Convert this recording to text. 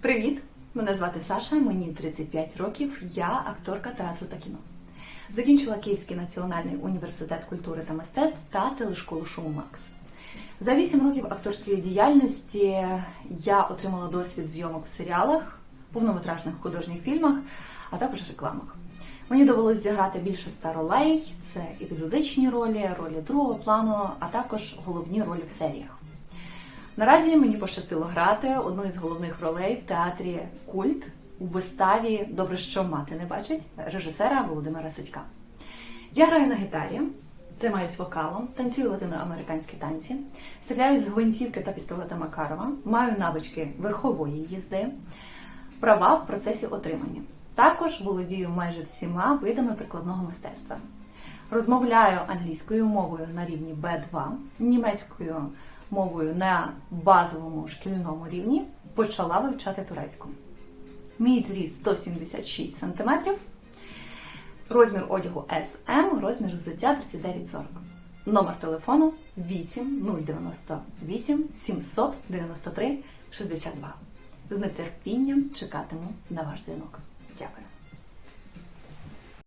Привіт! Мене звати Саша, мені 35 років. Я акторка театру та кіно. Закінчила Київський національний університет культури та мистецтв та телешколу шоу Макс. За 8 років акторської діяльності я отримала досвід зйомок в серіалах, повнометражних художніх фільмах, а також рекламах. Мені довелось зіграти більше ста ролей: це епізодичні ролі, ролі другого плану, а також головні ролі в серіях. Наразі мені пощастило грати одну із головних ролей в театрі Культ у виставі Добре, що мати не бачить режисера Володимира Сидька. Я граю на гітарі, займаюсь вокалом, танцюю латиноамериканські танці, стріляю з гвинтівки та пістолета Макарова, маю навички верхової їзди, права в процесі отримання. Також володію майже всіма видами прикладного мистецтва. Розмовляю англійською мовою на рівні B2, німецькою мовою на базовому шкільному рівні, почала вивчати турецьку. Мій зріст 176 см, розмір одягу SM, розмір взуття 3940. Номер телефону 8 098 793 62. З нетерпінням чекатиму на ваш дзвінок. Дякую.